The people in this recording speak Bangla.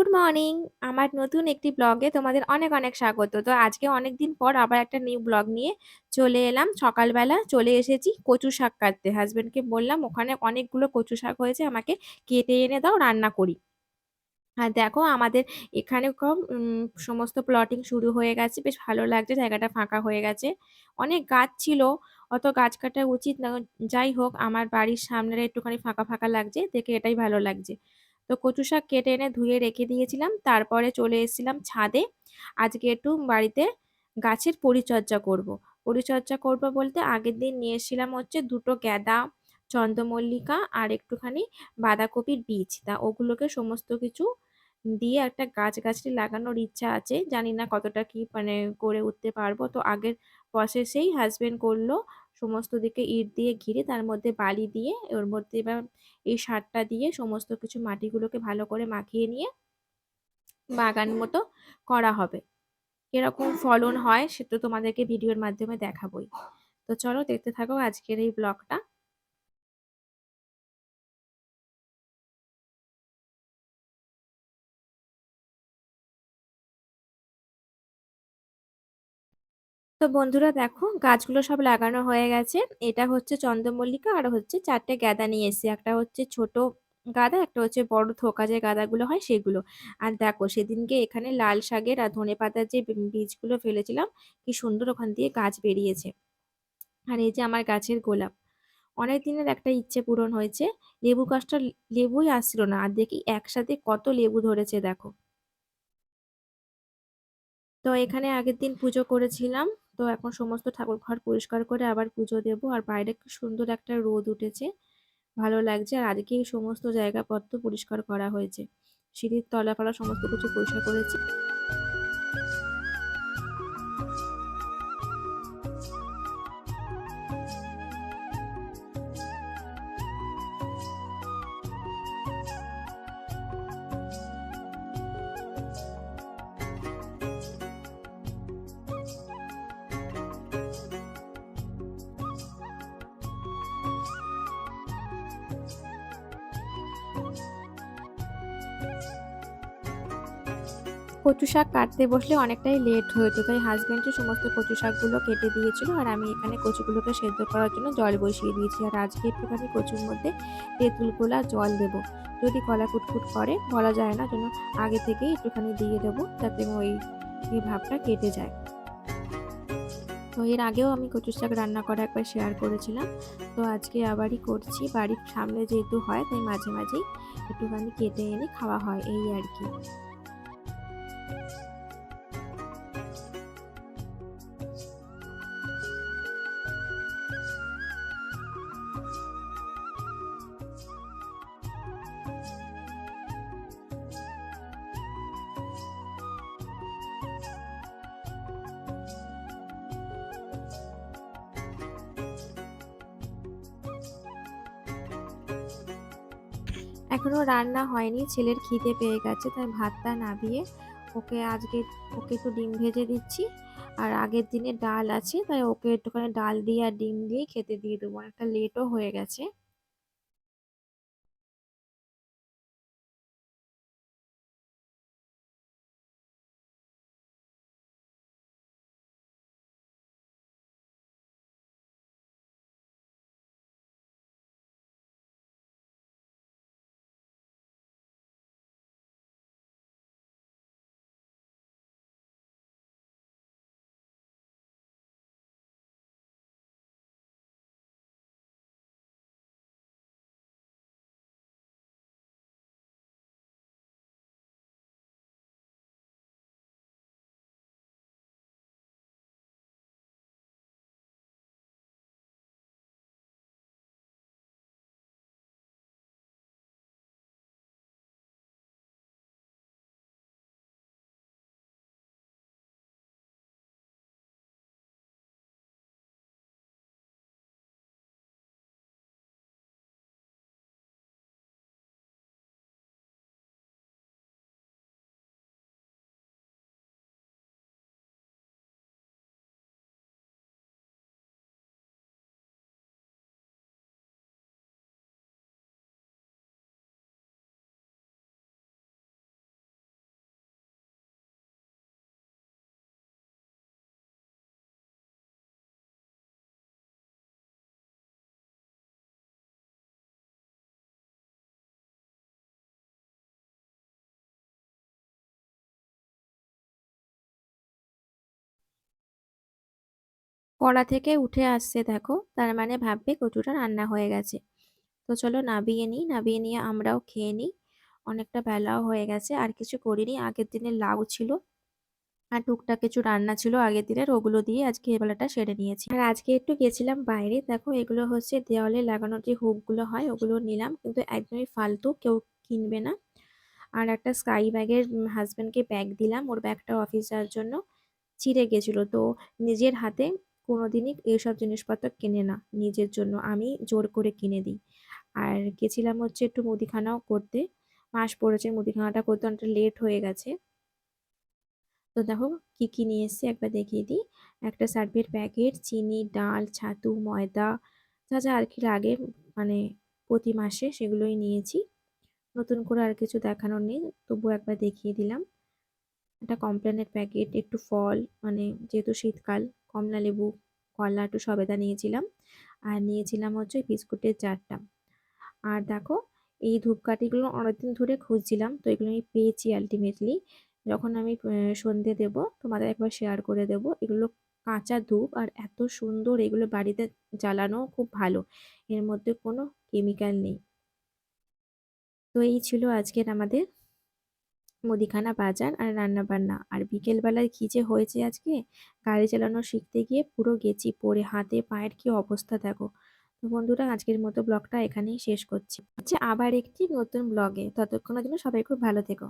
Good morning. আমার নতুন একটি ব্লগে তোমাদের অনেক অনেক স্বাগত। তো আজকে অনেক দিন পর আবার একটা নিউ ব্লগ নিয়ে চলে এলাম। সকালবেলা চলে এসেছি কচু শাক কাটতে। হাজব্যান্ডকে বললাম, ওখানে অনেকগুলো কচু শাক হয়েছে, আমাকে কেটে এনে দাও, রান্না করি। আর দেখো আমাদের এখানে কম সমস্ত প্লটিং শুরু হয়ে গেছে। বেশ ভালো লাগছে, জায়গাটা ফাঁকা হয়ে গেছে। অনেক গাছ ছিল, অত গাছ কাটা উচিত না। যাই হোক, আমার বাড়ির সামনে একটুখানি ফাঁকা ফাঁকা লাগছে। দেখে এটাই ভালো লাগছে। তো কচু শাক কেটে এনে ধুয়ে রেখে দিয়েছিলাম। তারপরে চলে এসেছিলাম ছাদে। আজকে একটু বাড়িতে গাছের পরিচর্যা করব। পরিচর্যা করব বলতে আগের দিন নিয়ে এসেছিলাম হচ্ছে দুটো গ্যাদা, চন্দ্রমল্লিকা আর একটুখানি বাঁধাকপির বীজ। তা ওগুলোকে সমস্ত কিছু দিয়ে একটা গাছ গাছটি লাগানোর ইচ্ছা আছে। জানি না কতটা কি মানে করে উঠতে পারব। তো আগের প্রসেসেই হাজবেন্ড করল সমস্ত দিকে ইট দিয়ে ঘিরে তার মধ্যে বালি দিয়ে, ওর মধ্যে এবার এই সারটা দিয়ে সমস্ত কিছু মাটিগুলোকে ভালো করে মাখিয়ে নিয়ে বাগান মতো করা হবে। এরকম ফলন হয় সেটা তোমাদেরকে ভিডিওর মাধ্যমে দেখাবই। তো চলো দেখতে থাকো আজকের এই ব্লগটা। তো বন্ধুরা দেখো, গাছগুলো সব লাগানো হয়ে গেছে। এটা হচ্ছে চন্দ্রমল্লিকা আর হচ্ছে চারটে গাঁদা নিয়ে এসেছি। একটা হচ্ছে ছোট গাঁদা, একটা হচ্ছে বড় থোকা যে গাঁদাগুলো হয় সেগুলো। আর দেখো, সেদিনকে এখানে লাল শাকের আর ধনে পাতার যে বীজগুলো ফেলেছিলাম, কি সুন্দর ওখান দিয়ে গাছ বেরিয়েছে। আর এই যে আমার গাছের গোলাপ। অনেক দিনের একটা ইচ্ছে পূরণ হয়েছে। লেবু গাছটা লেবুই আসছিল না। আর দেখি একসাথে কত লেবু ধরেছে দেখো। তো এখানে আগের দিন পুজো করেছিলাম। তো এখন সমস্ত ঠাকুর ঘর পরিষ্কার করে আবার পুজো দেব। আর বাইরে সুন্দর একটা রোদ উঠেছে, ভালো লাগছে। আর আজকে সমস্ত জায়গাপত্র পরিষ্কার করা হয়েছে। সিঁড়ির তলাফলা সমস্ত কিছু পরিষ্কার করেছি। কচু শাক কাটতে বসলে অনেকটাই লেট হয়েছে তাই হাজব্যান্ডের সমস্ত কচু শাকগুলো কেটে দিয়েছিল আর আমি এখানে কচুগুলোকে সেদ্ধ করার জন্য জল বসিয়ে দিয়েছি। আর আজকে একটুখানি কচুর মধ্যে তেঁতুল গোলা জল দেব। যদি কলা কুটকুট করে, বলা যায় না জন্য আগে থেকেই একটুখানি দিয়ে দেবো, যাতে ওই ভাবটা কেটে যায়। তো এর আগেও আমি কচু শাক রান্না করা একবার শেয়ার করেছিলাম। তো আজকে আবারই করছি। বাড়ির সামনে যেহেতু হয়, তাই মাঝে মাঝেই একটুখানি কেটে এনে খাওয়া হয়, এই আর কি। এখনও রান্না হয়নি, ছেলের খিদে পেয়ে গেছে, তাই ভাতটা নামিয়ে ওকে আজকে ওকে একটু ডিম ভেজে দিচ্ছি। আর আগের দিনে ডাল আছে, তাই ওকে একটুখানি ডাল দিয়ে আর ডিম দিয়ে খেতে দিয়ে দেবো। একটা লেটও হয়ে গেছে। কড়া থেকে উঠে আসছে দেখো, তার মানে ভাববে কচুটা রান্না হয়ে গেছে। তো চলো নাবিয়ে নিই, নাবিয়ে নিয়ে আমরাও খেয়ে নিই। অনেকটা বেলাও হয়ে গেছে, আর কিছু করিনি। আগের দিনের লাউ ছিল, আর টুকটাক কিছু রান্না ছিল আগের দিনের, ওগুলো দিয়ে আজকে বেলাটা সেরে নিয়েছি। আর আজকে একটু গেছিলাম বাইরে, দেখো এগুলো হচ্ছে দেওয়ালে লাগানোর যে হুকগুলো হয়, ওগুলো নিলাম, কিন্তু একদমই ফালতু, কেউ কিনবে না। আর একটা স্কাই ব্যাগের হাজব্যান্ডকে ব্যাগ দিলাম, ওর ব্যাগটা অফিস যাওয়ার জন্য ছিঁড়ে গেছিল। তো নিজের হাতে কোনোদিনই এইসব জিনিসপত্র কেনে না। নিজের জন্য আমি জোর করে কিনে দিই। আর গেছিলাম হচ্ছে একটু মুদিখানাও করতে। মাস পড়েছে, মুদিখানাটা করতে অনেকটা লেট হয়ে গেছে। তো দেখো কি কি নিয়ে এসেছি, একবার দেখিয়ে দিই। একটা সার্ভের প্যাকেট, চিনি, ডাল, ছাতু, ময়দা, যা যা আর কি লাগে মানে প্রতি মাসে সেগুলোই নিয়েছি। নতুন করে আর কিছু দেখানোর নেই, তবু একবার দেখিয়ে দিলাম। একটা কমপ্লেনের প্যাকেট, একটু ফল মানে যেহেতু শীতকাল কমলা লেবু, কলা একটু সবেদা নিয়েছিলাম। আর নিয়েছিলাম হচ্ছে বিস্কুটের চারটা। আর দেখো, এই ধূপকাঠিগুলো অনেকদিন ধরে খুঁজছিলাম, তো এগুলো আমি পেয়েছি আলটিমেটলি যখন আমি সন্ধে দেব, তোমাদের একবার শেয়ার করে দেব, এগুলো কাঁচা ধূপ আর এত সুন্দর এগুলো বাড়িতে জ্বালানো খুব ভালো। এর মধ্যে কোনো কেমিক্যাল নেই। তো এই ছিল আজকের আমাদের মুদিখানা বাজার আর রান্না বান্না আর বিকেলবেলায় কি যে হয়েছে আজকে? গাড়ি চালানো শিখতে গিয়ে পুরো গেছি পরে হাতে, পায়ের কি অবস্থা দেখো। তো বন্ধুরা, আজকের মতো ব্লগটা এখানেই শেষ করছি। আচ্ছা আবার একটি নতুন ব্লগে। ততক্ষণের জন্য সবাই খুব ভালো থেকো।